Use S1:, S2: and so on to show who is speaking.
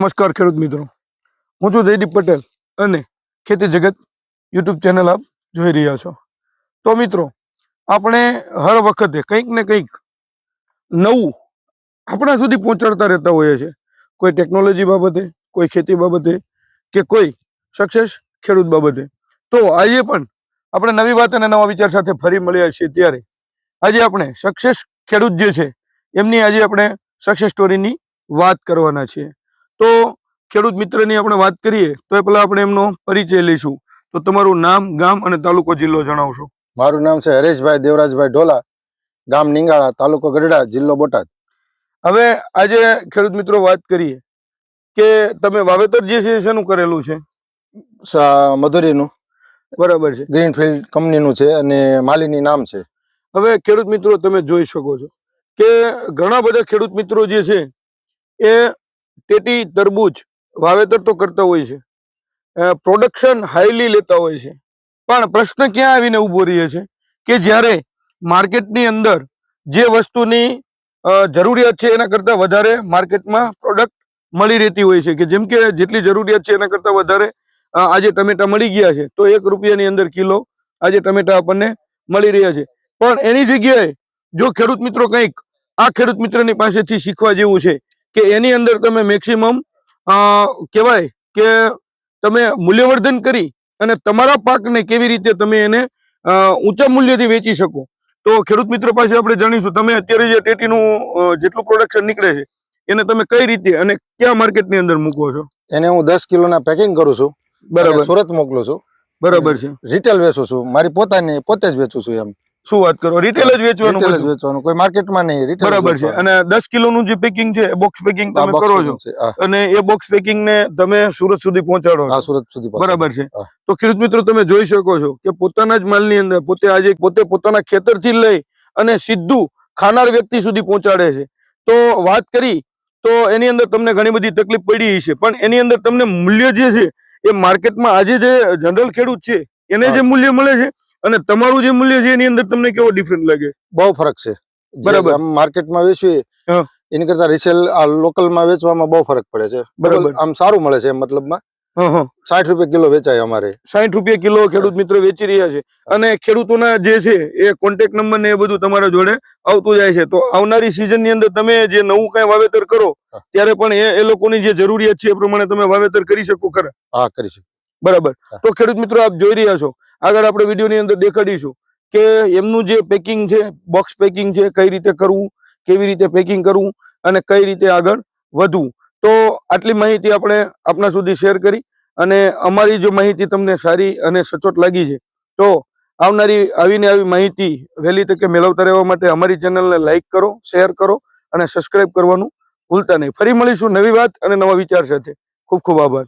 S1: નમસ્કાર ખેડૂત મિત્રો. હું છું જયદીપ પટેલ અને ખેતી જગત યુટ્યુબ ચેનલ આપ જોઈ રહ્યા છો. તો મિત્રો, આપણે હર વખતે કંઈક ને કંઈક નવું આપણા સુધી પહોંચાડતા રહેતા હોઈએ છીએ. કોઈ ટેકનોલોજી બાબતે, કોઈ ખેતી બાબતે કે કોઈ સક્સેસ ખેડૂત બાબતે. તો આજે પણ આપણે નવી વાત અને નવા વિચાર સાથે ફરી મળ્યા છીએ ત્યારે. આજે આપણે સક્સેસ ખેડૂત જે છે, એમની આજે આપણે સક્સેસ સ્ટોરીની વાત કરવાના છીએ. તો ખેડૂત મિત્રની આપણે વાત કરીએ તો એ પહેલા આપણે એમનો પરિચય લઈશું. તો તમારું નામ ગામ અને તાલુકો જિલ્લો જણાવશો.
S2: મારું નામ છે હરેશભાઈ દેવરાજભાઈ ઢોલા ગામ નિંગાળા તાલુકો ગઢડા જિલ્લો બોટાદ.
S1: હવે આજે ખેડૂત મિત્રો વાત કરીએ કે તમે વાવેતર જે છે શેનું કરેલું છે?
S2: મધુરીનું.
S1: બરાબર છે.
S2: ગ્રીનફિલ્ડ કંપનીનું છે અને માલીની નામ છે.
S1: હવે ખેડૂત મિત્રો તમે જોઈ શકો છો કે ઘણા બધા ખેડૂત મિત્રો જે છે એ ટેટી તરબૂચ વાવેતર તો કરતા હોય છે. પ્રોડક્શન હાઈલી લેતા હોય છે. પણ પ્રશ્ન ક્યાં આવીને ઊભો રહે છે? કે જ્યારે માર્કેટની અંદર જે વસ્તુની જરૂરિયાત છે એના કરતાં વધારે માર્કેટમાં પ્રોડક્ટ મળી રહેતી હોય છે. કે જેમ કે જેટલી જરૂરિયાત છે એના કરતાં વધારે આજે ટમેટા મળી ગયા છે, તો એક રૂપિયાની અંદર કિલો આજે ટમેટા આપણને મળી રહ્યા છે. પણ એની જગ્યાએ જો ખેડૂત મિત્રો કંઈક, આ ખેડૂત મિત્રની પાસેથી શીખવા જેવું છે કે એની અંદર તમે મેક્સિમમ કહેવાય કે તમે મૂલ્યવર્ધન કરી અને તમારા પાકને કેવી રીતે તમે એને ઊંચા મૂલ્યથી વેચી શકો. તો ખેડૂત મિત્ર પાસે આપણે જાણીશું તમે અત્યારે જે ટેટીનું જેટલું પ્રોડક્શન નીકળે છે એને તમે કઈ રીતે અને કયા માર્કેટની અંદર મૂકો છો?
S2: એને હું દસ કિલોના પેકિંગ કરું છું.
S1: બરાબર.
S2: સુરત મોકલું છું.
S1: બરાબર છે.
S2: રિટેલ વેચું છું. મારી પોતાની પોતે જ વેચું છું એમ.
S1: શું વાત કરો? રિટેલ જ વેચવાનું
S2: રિટેલ જ વેચવાનું. કોઈ માર્કેટમાં નહીં રિટેલ
S1: બરાબર છે. અને દસ કિલોનું જે પેકિંગ છે એ બોક્સ પેકિંગ તમે કરો છો. અને એ બોક્સ પેકિંગ ને તમે સુરત સુધી પહોંચાડો
S2: હા, સુરત સુધી
S1: બરાબર છે. તો ખેડૂત મિત્રો તમે જોઈ શકો છો કે પોતાના જ માલની અંદર પોતે આજે પોતે પોતાના ખેતરથી લઈ અને સીધું ખાનાર વ્યક્તિ સુધી પહોંચાડે છે. તો વાત કરી તો એની અંદર તમને ઘણી બધી તકલીફ પડી છે પણ એની અંદર તમને મૂલ્ય જે છે એ માર્કેટમાં આજે જે જનરલ ખેડૂત છે એને જે મૂલ્ય મળે છે અને તમારું જે મૂલ્ય છે એની અંદર તમને કેવો ડિફરન્ટ લાગે?
S2: બહુ ફરક છે.
S1: બરાબર.
S2: માર્કેટમાં વેચવી એની કરતા રિસેલ આ લોકલમાં વેચવામાં બહુ ફરક પડે છે.
S1: બરાબર.
S2: આમ સારું મળે છે મતલબમાં. સાઠ રૂપિયા કિલો વેચાય અમારે.
S1: સાઠ રૂપિયા કિલો ખેડૂત મિત્રો વેચી રહ્યા છે. અને ખેડૂતોના જે છે એ કોન્ટેક્ટ નંબર ને એ બધું તમારા જોડે આવતું જાય છે. તો આવનારી સિઝનની અંદર તમે જે નવું કઈ વાવેતર કરો ત્યારે પણ એ એ લોકોની જે જરૂરિયાત છે એ પ્રમાણે તમે વાવેતર કરી શકો ખરા?
S2: હા કરી
S1: શકો.
S2: બરાબર.
S1: તો ખેડૂત મિત્રો આપ જોઈ રહ્યા છો આગળ આપણે વિડીયોની અંદર દેખાડીશું કે એમનું જે પેકિંગ છે બોક્સ પેકિંગ છે, કઈ રીતે કરવું, કેવી રીતે પેકિંગ કરવું અને કઈ રીતે આગળ વધવું. તો આટલી માહિતી આપણે આપણા સુધી શેર કરી અને અમારી જો માહિતી તમને સારી અને સચોટ લાગી છે, તો આવનારી આવીને આવી માહિતી વહેલી તકે મેળવતા રહેવા માટે અમારી ચેનલને લાઇક કરો, શેર કરો અને સબસ્ક્રાઈબ કરવાનું ભૂલતા નહીં. ફરી મળીશું નવી વાત અને નવા વિચાર સાથે. ખૂબ ખૂબ આભાર.